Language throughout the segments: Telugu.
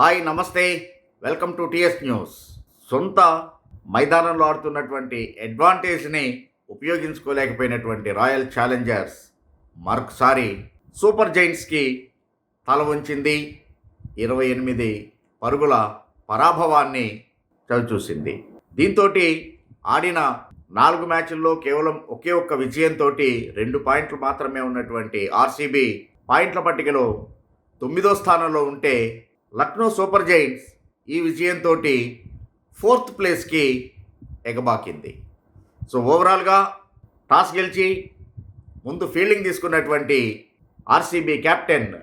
హాయ్ నమస్తే. Welcome to T S. సొంత మైదానంలో ఆడుతున్నటువంటి అడ్వాంటేజ్ని ఉపయోగించుకోలేకపోయినటువంటి రాయల్ ఛాలెంజర్స్ మరొకసారి సూపర్ జైంట్స్కి తల ఉంచింది ఇరవై ఎనిమిది పరుగుల పరాభవాన్ని చవిచూసింది. దీంతో ఆడిన నాలుగు మ్యాచ్ల్లో కేవలం ఒకే ఒక్క విజయంతో రెండు పాయింట్లు మాత్రమే ఉన్నటువంటి ఆర్సీబీ పాయింట్ల పట్టికలో తొమ్మిదో స్థానంలో ఉంటే లక్నో సూపర్ జైంట్స్ ఈ విజయంతో ఫోర్త్ ప్లేస్కి ఎగబాకింది. సో ఓవరాల్గా టాస్ గెలిచి ముందు ఫీల్డింగ్ తీసుకున్నటువంటి ఆర్సీబీ కెప్టెన్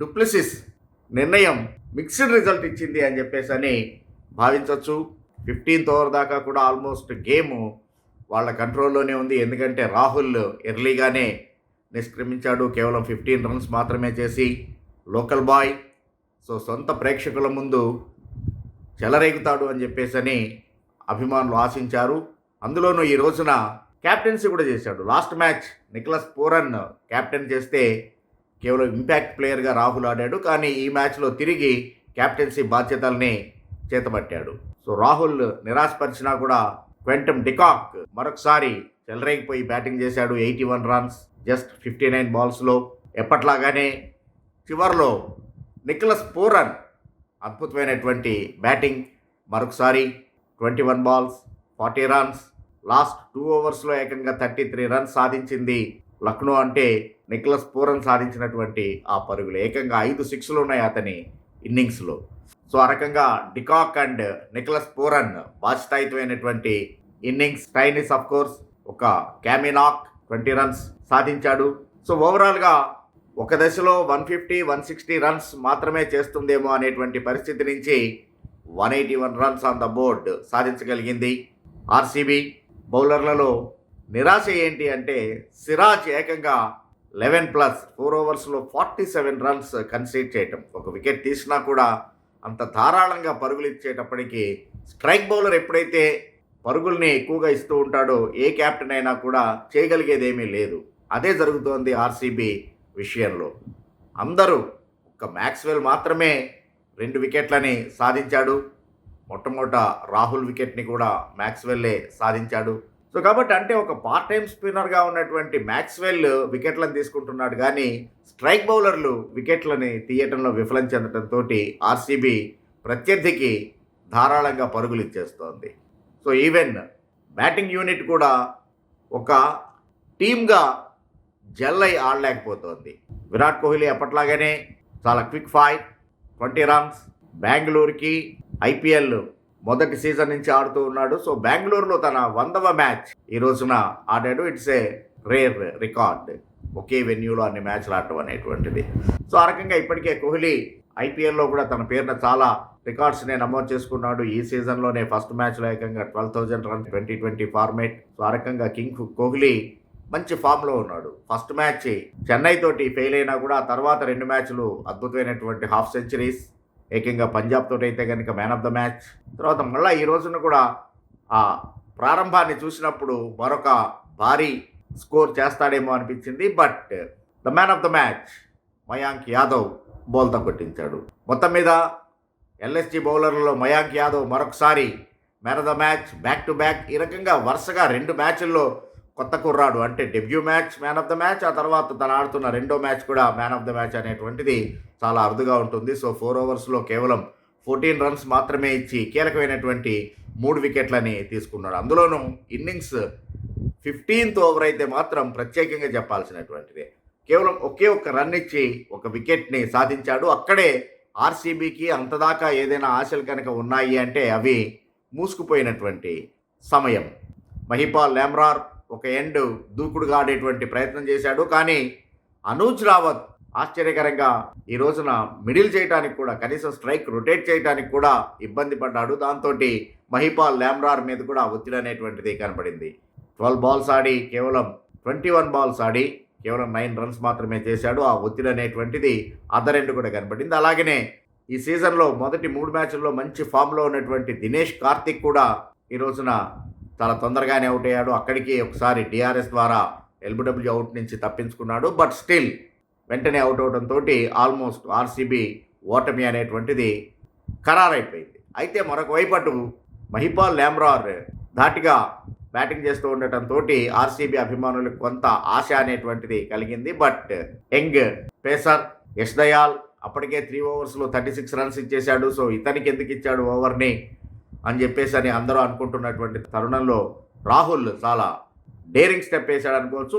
డుప్లిసిస్ నిర్ణయం మిక్స్డ్ రిజల్ట్ ఇచ్చింది అని చెప్పేసి అని భావించవచ్చు ఫిఫ్టీన్త్ ఓవర్ దాకా కూడా ఆల్మోస్ట్ గేమ్ వాళ్ళ కంట్రోల్లోనే ఉంది. ఎందుకంటే రాహుల్ ఎర్లీగానే నిష్క్రమించాడు. కేవలం ఫిఫ్టీన్ రన్స్ మాత్రమే చేసి లోకల్ బాయ్ సో సొంత ప్రేక్షకుల ముందు చెలరేగుతాడు అని చెప్పేసి అని అభిమానులు ఆశించారు. అందులోనూ ఈ రోజున క్యాప్టెన్సీ కూడా చేశాడు. Last match Nicholas Pooran captain చేస్తే కేవలం ఇంపాక్ట్ ప్లేయర్గా రాహుల్ ఆడాడు. కానీ ఈ మ్యాచ్లో తిరిగి క్యాప్టెన్సీ బాధ్యతల్ని చేతబట్టాడు. సో రాహుల్ నిరాశపరిచినా కూడా క్వెంటమ్ డికాక్ మరొకసారి చెలరేగిపోయి బ్యాటింగ్ చేశాడు. Eighty one runs just fifty nine బాల్స్లో. ఎప్పట్లాగానే చివర్లో నిక్లస్ పూరన్ అద్భుతమైనటువంటి బ్యాటింగ్. మరొకసారి twenty one balls forty runs last two ఓవర్స్లో ఏకంగా థర్టీ త్రీ రన్స్ సాధించింది లక్నో అంటే నిక్లస్ పూరన్ సాధించినటువంటి ఆ పరుగులు. ఏకంగా ఐదు సిక్స్లు ఉన్నాయి అతని ఇన్నింగ్స్లో. సో ఆ రకంగా de Kock and Nicholas Pooran బాధ్యతాయుతమైనటువంటి innings. టైనిస్ of course ఒక క్యామినాక్ ట్వంటీ రన్స్ సాధించాడు. సో ఓవరాల్గా ఒక దశలో one fifty one sixty runs మాత్రమే చేస్తుందేమో అనేటువంటి పరిస్థితి నుంచి one eighty one runs on the board సాధించగలిగింది RCB. బౌలర్లలో నిరాశ ఏంటి అంటే సిరాజ్ ఏకంగా లెవెన్ ప్లస్ ఫోర్ ఓవర్స్లో ఫార్టీ సెవెన్ రన్స్ కన్సీడ్ చేయటం. ఒక వికెట్ తీసినా కూడా అంత ధారాళంగా పరుగులు ఇచ్చేటప్పటికి స్ట్రైక్ బౌలర్ ఎప్పుడైతే పరుగుల్ని ఎక్కువగా ఇస్తూ ఉంటాడో ఏ క్యాప్టెన్ అయినా కూడా చేయగలిగేదేమీ లేదు. అదే జరుగుతోంది ఆర్సీబీ. విషయంలో. అందరూ ఒక్క మ్యాక్స్వెల్ మాత్రమే రెండు వికెట్లని సాధించాడు. మొట్టమొదట రాహుల్ వికెట్ని కూడా మ్యాక్స్వెల్లే సాధించాడు. సో కాబట్టి అంటే ఒక పార్ట్ టైం స్పిన్నర్గా ఉన్నటువంటి మ్యాక్స్వెల్ వికెట్లను తీసుకుంటున్నాడు కానీ స్ట్రైక్ బౌలర్లు వికెట్లని తీయటంలో విఫలం చెందడంతో ఆర్సీబీ ప్రత్యర్థికి ధారాళంగా పరుగులు ఇచ్చేస్తోంది. సో ఈవెన్ బ్యాటింగ్ యూనిట్ కూడా ఒక టీమ్గా జెల్ ఆడలేకపోతోంది. విరాట్ కోహ్లీ ఎప్పట్లాగానే చాలా క్విక్ ఫైవ్ ట్వంటీ రన్స్ బెంగళూరుకి ఐపీఎల్ మొదటి సీజన్ నుంచి ఆడుతూ ఉన్నాడు. సో బెంగళూరులో తన వందవ మ్యాచ్ ఈ రోజున ఆడాడు. ఇట్స్ ఏ రేర్ రికార్డ్ ఒకే వెన్యూలో అన్ని మ్యాచ్లు ఆడటం అనేటువంటిది. సో ఆ రకంగా ఇప్పటికే కోహ్లీ ఐపీఎల్లో కూడా తన పేరున చాలా రికార్డ్స్ని నమోదు చేసుకున్నాడు. ఈ సీజన్లోనే ఫస్ట్ మ్యాచ్లో ఏకంగా twelve thousand run twenty twenty format. So ఆ రకంగా కింగ్ కోహ్లీ మంచి ఫామ్లో ఉన్నాడు. ఫస్ట్ మ్యాచ్ చెన్నై తోటి ఫెయిల్ అయినా కూడా తర్వాత రెండు మ్యాచ్లు అద్భుతమైనటువంటి హాఫ్ సెంచరీస్ ఏకంగా పంజాబ్ తోటి అయితే కనుక మ్యాన్ ఆఫ్ ద మ్యాచ్ తర్వాత మళ్ళీ ఈ రోజున కూడా ఆ ప్రారంభాన్ని చూసినప్పుడు మరొక భారీ స్కోర్ చేస్తాడేమో అనిపించింది. But the man of the match Mayank Yadav బౌల్తో కొట్టించాడు. మొత్తం మీద ఎల్ఎస్జి బౌలర్లలో మయాంక్ యాదవ్ మరొకసారి man of the match back to back ఈ రకంగా వరుసగా రెండు మ్యాచ్ల్లో కొత్త కుర్రాడు. అంటే debut match man of the match ఆ తర్వాత తను ఆడుతున్న రెండో మ్యాచ్ కూడా మ్యాన్ ఆఫ్ ద మ్యాచ్ అనేటువంటిది చాలా అరుదుగా ఉంటుంది. సో ఫోర్ ఓవర్స్లో కేవలం ఫోర్టీన్ రన్స్ మాత్రమే ఇచ్చి కీలకమైనటువంటి మూడు వికెట్లని తీసుకున్నాడు. అందులోనూ ఇన్నింగ్స్ ఫిఫ్టీన్త్ ఓవర్ అయితే మాత్రం ప్రత్యేకంగా చెప్పాల్సినటువంటిదే. కేవలం ఒకే ఒక్క రన్ ఇచ్చి ఒక వికెట్ని సాధించాడు. అక్కడే ఆర్సీబీకి అంతదాకా ఏదైనా ఆశలు కనుక ఉన్నాయి అంటే అవి మూసుకుపోయినటువంటి సమయం. మహిపాల్ లామ్రార్ ఒక ఎండ్ దూకుడుగా ఆడేటువంటి ప్రయత్నం చేశాడు. కానీ అనూజ్ రావత్ ఆశ్చర్యకరంగా ఈ రోజున మిడిల్ చేయడానికి కూడా కనీసం స్ట్రైక్ రొటేట్ చేయడానికి కూడా ఇబ్బంది పడ్డాడు. దాంతో మహిపాల్ ల్యామ్రార్ మీద కూడా ఒత్తిడి అనేటువంటిది కనపడింది. ట్వెల్వ్ బాల్స్ ఆడి కేవలం ట్వంటీ వన్ బాల్స్ ఆడి కేవలం నైన్ రన్స్ మాత్రమే చేశాడు. ఆ ఒత్తిడి అనేటువంటిది అదర్ ఎండ్ కూడా కనపడింది. అలాగనే ఈ సీజన్లో మొదటి మూడు మ్యాచ్ల్లో మంచి ఫామ్లో ఉన్నటువంటి దినేష్ కార్తిక్ కూడా ఈ రోజున చాలా తొందరగానే అవుట్ అయ్యాడు. అక్కడికి ఒకసారి డిఆర్ఎస్ ద్వారా ఎల్బిడబ్ల్యూ అవుట్ నుంచి తప్పించుకున్నాడు. బట్ స్టిల్ వెంటనే అవుట్ అవడంతో ఆల్మోస్ట్ ఆర్సీబీ ఓటమి అనేటువంటిది ఖరారైపోయింది. అయితే మరొక వైపు మహిపాల్ లామ్రార్ ధాటిగా బ్యాటింగ్ చేస్తూ ఉండటంతో ఆర్సీబీ అభిమానులకు కొంత ఆశ అనేటువంటిది కలిగింది. But young pacer Yash Dayal అప్పటికే త్రీ ఓవర్స్లో థర్టీ సిక్స్ రన్స్ ఇచ్చేశాడు. సో ఇతనికి ఎందుకు ఇచ్చాడు ఓవర్ని? అని చెప్పేసి అని అందరూ అనుకుంటున్నటువంటి తరుణంలో రాహుల్ చాలా డేరింగ్ స్టెప్ వేశాడు అనుకోవచ్చు